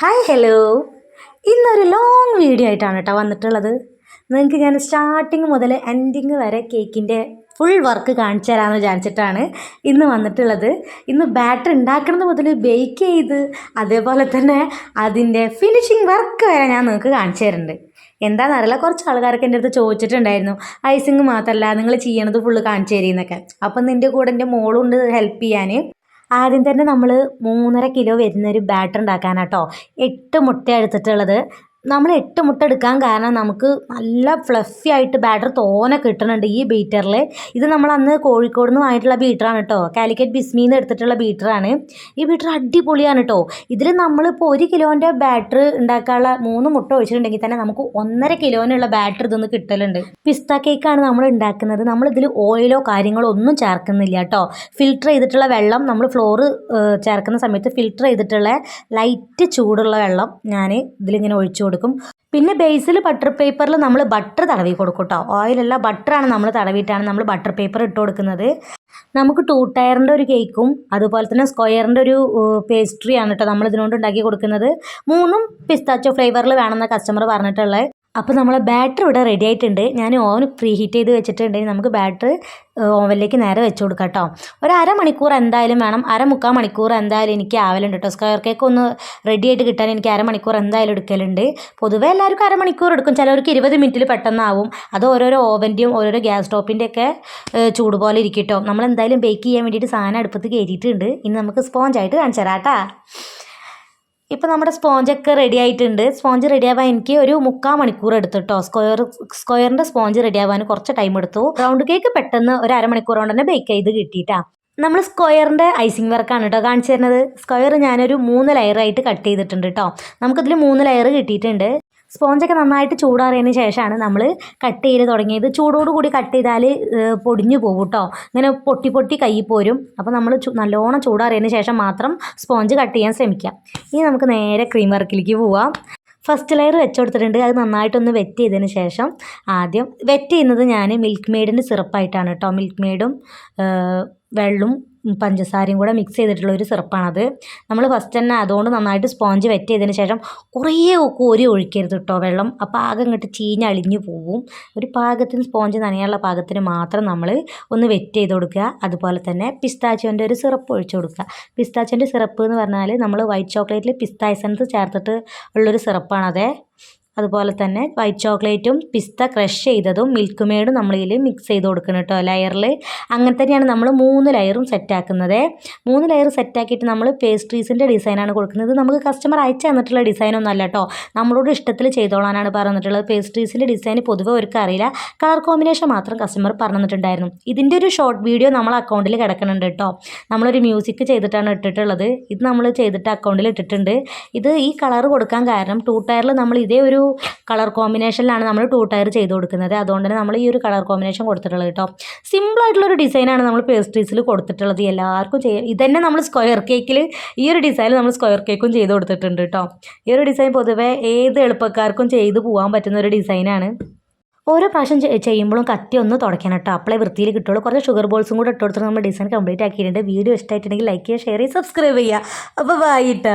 Hi hello ഇന്നൊരു long video ആയിട്ടാണ് കേട്ടോ വന്നിട്ടുള്ളത്. നിങ്ങൾക്ക് ഞാൻ സ്റ്റാർട്ടിങ് മുതൽ എൻഡിങ് വരെ കേക്കിന്റെ ഫുൾ വർക്ക് കാണിച്ചു തരാമെന്ന് വിചാരിച്ചിട്ടാണ് ഇന്ന് വന്നിട്ടുള്ളത്. ഇന്ന് ബാറ്റർ ഉണ്ടാക്കുന്നത് മുതൽ ബേക്ക് ചെയ്ത് അതേപോലെ തന്നെ അതിന്റെ ഫിനിഷിങ് വർക്ക് വരെ ഞാൻ നിങ്ങൾക്ക് കാണിച്ചു തരുന്നുണ്ട്. എന്താണെന്നറിയില്ല കുറച്ച് ആൾക്കാരൊക്കെ എന്റെ അടുത്ത് ചോദിച്ചിട്ടുണ്ടായിരുന്നു. ഐസിങ് മാത്രമല്ല നിങ്ങൾ ചെയ്യണത് ഫുള്ള് കാണിച്ചു തരീന്നൊക്കെ. അപ്പം നിന്റെ കൂടെ എന്റെ മോളുണ്ട് ഹെൽപ്പ് ചെയ്യാൻ. ആദ്യം തന്നെ നമ്മൾ മൂന്നര കിലോ വരുന്നൊരു ബാറ്റർ ഉണ്ടാക്കാനാട്ടോ. എട്ട് മുട്ട എടുത്തിട്ടുള്ളത്. നമ്മൾ എട്ട് മുട്ട എടുക്കാൻ കാരണം നമുക്ക് നല്ല ഫ്ലഫി ആയിട്ട് ബാറ്റർ തോനെ കിട്ടുന്നുണ്ട് ഈ ബീറ്ററിൽ ഇത് നമ്മൾ അന്ന് കോഴിക്കോട് നിന്ന് വാങ്ങിയിട്ടുള്ള ബീറ്ററാണ് കേട്ടോ കാലിക്കറ്റ് ബിസ്മിന്ന് എടുത്തിട്ടുള്ള ബീറ്ററാണ് ഈ ബീറ്റർ അടിപൊളിയാണ് കേട്ടോ ഇതിൽ നമ്മളിപ്പോൾ ഒരു കിലോന്റെ ബാറ്റർ ഉണ്ടാക്കാനുള്ള മൂന്ന് മുട്ട ഒഴിച്ചിട്ടുണ്ടെങ്കിൽ തന്നെ നമുക്ക് ഒന്നര കിലോനുള്ള ബാറ്റർ ഇതൊന്ന് കിട്ടലുണ്ട്. പിസ്ത കേക്കാണ് നമ്മൾ ഉണ്ടാക്കുന്നത്. നമ്മളിതിൽ ഓയിലോ കാര്യങ്ങളോ ഒന്നും ചേർക്കുന്നില്ല കേട്ടോ ഫിൽട്ടർ ചെയ്തിട്ടുള്ള വെള്ളം നമ്മൾ ഫ്ലോറ് ചേർക്കുന്ന സമയത്ത് ഫിൽട്ടർ ചെയ്തിട്ടുള്ള ലൈറ്റ് ചൂടുള്ള വെള്ളം ഞാൻ ഇതിലിങ്ങനെ ഒഴിച്ചു പിന്നെ ബേസിൽ ബട്ടർ പേപ്പറിൽ നമ്മൾ ബട്ടർ തടവി കൊടുക്കും കേട്ടോ ഓയിലല്ല ബട്ടറാണ് നമ്മൾ തടവിയിട്ടാണ് നമ്മൾ ബട്ടർ പേപ്പർ ഇട്ട് കൊടുക്കുന്നത്. നമുക്ക് ടൂ ടയറിന്റെ ഒരു കേക്കും അതുപോലെ തന്നെ സ്ക്വയറിന്റെ ഒരു പേസ്ട്രിയാണ് കേട്ടോ നമ്മൾ ഇതിനോണ്ട് ഉണ്ടാക്കി കൊടുക്കുന്നത്. മൂന്നും പിസ്താച്ചോ ഫ്ലേവറിൽ വേണമെന്ന കസ്റ്റമർ പറഞ്ഞിട്ടുള്ളത് അപ്പോൾ നമ്മളെ ബാറ്റർ ഇവിടെ റെഡി ആയിട്ടുണ്ട്. ഞാൻ ഓവൻ പ്രീ ഹീറ്റ് ചെയ്ത് വെച്ചിട്ടുണ്ടെങ്കിൽ നമുക്ക് ബാറ്റർ ഓവനിലേക്ക് നേരെ വെച്ച് കൊടുക്കാം കേട്ടോ ഒരു അരമണിക്കൂർ എന്തായാലും വേണം. അര മുക്കാൽ മണിക്കൂർ എന്തായാലും എനിക്ക് ആവലുണ്ട് കേട്ടോ സ്ക്വയർ കേക്ക് ഒന്ന് റെഡി ആയിട്ട് കിട്ടാൻ എനിക്ക് അരമണിക്കൂർ എന്തായാലും എടുക്കലുണ്ട്. പൊതുവേ എല്ലാവർക്കും അരമണിക്കൂർ എടുക്കും. ചിലവർക്ക് ഇരുപത് മിനിറ്റിൽ പെട്ടെന്നാവും. അത് ഓരോരോ ഓവന്റെയും ഓരോരോ ഗ്യാസ് സ്റ്റോപ്പിന്റെ ഒക്കെ ചൂട് പോലെ ഇരിക്കും കേട്ടോ നമ്മൾ എന്തായാലും ബേക്ക് ചെയ്യാൻ വേണ്ടിയിട്ട് സാധനം അടുപ്പത്ത് കയറ്റിയിട്ടുണ്ട്. ഇനി നമുക്ക് സ്പോഞ്ചായിട്ട് കാണിച്ചു തരാം കേട്ടോ ഇപ്പോൾ നമ്മുടെ സ്പോഞ്ചൊക്കെ റെഡി ആയിട്ടുണ്ട്. സ്പോഞ്ച് റെഡി ആവാൻ എനിക്ക് ഒരു മുക്കാൽ മണിക്കൂർ എടുത്തു കേട്ടോ സ്ക്വയർ സ്ക്വയറിന്റെ സ്പോഞ്ച് റെഡി ആവാൻ കുറച്ച് ടൈം എടുത്തു. റൗണ്ട് കേക്ക് പെട്ടെന്ന് ഒരു അരമണിക്കൂർ കൊണ്ട് തന്നെ ബേക്ക് ചെയ്ത് കിട്ടിയിട്ടാ. നമ്മൾ സ്ക്വയറിന്റെ ഐസിങ് വർക്കാണ് കേട്ടോ കാണിച്ചു തരുന്നത്. സ്ക്വയർ ഞാനൊരു മൂന്ന് ലെയറായിട്ട് കട്ട് ചെയ്തിട്ടുണ്ട് കേട്ടോ നമുക്കിതിൽ മൂന്ന് ലെയർ കിട്ടിയിട്ടുണ്ട്. സ്പോഞ്ചൊക്കെ നന്നായിട്ട് ചൂടാറിയതിന് ശേഷമാണ് നമ്മൾ കട്ട് ചെയ്ത് തുടങ്ങിയത്. ചൂടോട് കൂടി കട്ട് ചെയ്താൽ പൊടിഞ്ഞു പോകും കേട്ടോ ഇങ്ങനെ പൊട്ടി പൊട്ടി കൈ പോരും. അപ്പോൾ നമ്മൾ നല്ലോണം ചൂടാറിയതിന് ശേഷം മാത്രം സ്പോഞ്ച് കട്ട് ചെയ്യാൻ ശ്രമിക്കാം. ഇനി നമുക്ക് നേരെ ക്രീം വർക്കിലേക്ക് പോവാം. ഫസ്റ്റ് ലെയർ വെച്ച് കൊടുത്തിട്ടുണ്ട് അത് നന്നായിട്ടൊന്ന് വെറ്റ് ചെയ്തതിന് ശേഷം ആദ്യം വെറ്റ് ചെയ്യുന്നത് ഞാൻ മിൽക്ക് മെയ്ഡിന്റെ സിറപ്പായിട്ടാണ് കേട്ടോ മിൽക്ക് മെയ്ഡും വെള്ളവും പഞ്ചസാരയും കൂടെ മിക്സ് ചെയ്തിട്ടുള്ള ഒരു സിറപ്പാണത്. നമ്മൾ ഫസ്റ്റ് തന്നെ അതുകൊണ്ട് നന്നായിട്ട് സ്പോഞ്ച് വെറ്റ് ചെയ്തതിന് ശേഷം കുറേ കോരി ഒഴിക്കരുത് കേട്ടോ വെള്ളം. അപ്പോൾ ആകെ ഇങ്ങോട്ട് ചീഞ്ഞളിഞ്ഞു പോവും. ഒരു പാകത്തിന് സ്പോഞ്ച് നനയാനുള്ള പാകത്തിന് മാത്രം നമ്മൾ ഒന്ന് വെറ്റ് ചെയ്ത് കൊടുക്കുക. അതുപോലെ തന്നെ പിസ്താച്ചോന്റെ ഒരു സിറപ്പ് ഒഴിച്ചു കൊടുക്കുക. പിസ്താച്ചോന്റെ സിറപ്പ് എന്ന് പറഞ്ഞാൽ നമ്മൾ വൈറ്റ് ചോക്ലേറ്റിൽ പിസ്ത എസൻസ് ചേർത്തിട്ട് ഉള്ളൊരു സിറപ്പാണത്. അതുപോലെ തന്നെ വൈറ്റ് ചോക്ലേറ്റും പിസ്ത ക്രഷ് ചെയ്തതും മിൽക്ക് മെയ്ഡും നമ്മളിതിൽ മിക്സ് ചെയ്ത് കൊടുക്കണം കേട്ടോ ലെയറിൽ അങ്ങനെ തന്നെയാണ് നമ്മൾ മൂന്ന് ലെയറും സെറ്റാക്കുന്നത് മൂന്ന് ലെയർ സെറ്റാക്കിയിട്ട് നമ്മൾ പേസ്ട്രീസിന്റെ ഡിസൈനാണ് കൊടുക്കുന്നത്. നമുക്ക് കസ്റ്റമർ അയച്ചു തന്നിട്ടുള്ള ഡിസൈനൊന്നും അല്ല കേട്ടോ നമ്മളോട് ഇഷ്ടത്തിൽ ചെയ്തോളാനാണ് പറഞ്ഞിട്ടുള്ളത്. പേസ്ട്രീസിന്റെ ഡിസൈൻ പൊതുവെ അവർക്ക് അറിയില്ല. കളർ കോമ്പിനേഷൻ മാത്രം കസ്റ്റമർ പറഞ്ഞിട്ടുണ്ടായിരുന്നു. ഇതിന്റെ ഒരു ഷോർട്ട് വീഡിയോ നമ്മൾ അക്കൗണ്ടിൽ കിടക്കുന്നുണ്ട് കേട്ടോ നമ്മളൊരു മ്യൂസിക് ചെയ്തിട്ടാണ് ഇട്ടിട്ടുള്ളത്. ഇത് നമ്മൾ ചെയ്തിട്ട് അക്കൗണ്ടിൽ ഇട്ടിട്ടുണ്ട്. ഇത് ഈ കളർ കൊടുക്കാൻ കാരണം ടൂ ടയറിൽ നമ്മൾ ഇതേ ഒരു കളർ കോമ്പിനേഷനിലാണ് നമ്മൾ ടൂ ടയർ ചെയ്ത് കൊടുക്കുന്നത്. അതുകൊണ്ട് തന്നെ നമ്മൾ ഈ ഒരു കളർ കോമ്പിനേഷൻ കൊടുത്തിട്ടുള്ളത് കേട്ടോ. സിമ്പിളായിട്ടുള്ളൊരു ഡിസൈനാണ് നമ്മൾ പേസ്ട്രീസിൽ കൊടുത്തിട്ടുള്ളത്. എല്ലാവർക്കും ചെയ്യാം ഇതന്നെ നമ്മൾ സ്ക്വയർ കേക്കിൽ ഈ ഒരു ഡിസൈൻ നമ്മൾ സ്ക്വയർ കേക്കും ചെയ്ത് കൊടുത്തിട്ടുണ്ട് കേട്ടോ. ഈ ഒരു ഡിസൈൻ പൊതുവേ ഏത് എളുപ്പക്കാർക്കും ചെയ്ത് പോകാൻ പറ്റുന്ന ഒരു ഡിസൈനാണ് ഓരോ പ്രാവശ്യം ചെയ്യുമ്പോഴും കത്തി ഒന്ന് തുടക്കണം കേട്ടോ. അപ്പോളേ വൃത്തിയിൽ കിട്ടുള്ളൂ. കുറച്ച് ഷുഗർ ബോൾസും കൂടെ ഇട്ട് കൊടുത്തിട്ട് നമ്മൾ ഡിസൈൻ കംപ്ലീറ്റ് ആക്കിയിട്ടുണ്ട്. വീഡിയോ ഇഷ്ടമായിട്ടുണ്ടെങ്കിൽ ലൈക്ക് ചെയ്യുക ഷെയർ ചെയ്യുക സബ്സ്ക്രൈബ് ചെയ്യുക. അപ്പോൾ വായിട്ടാ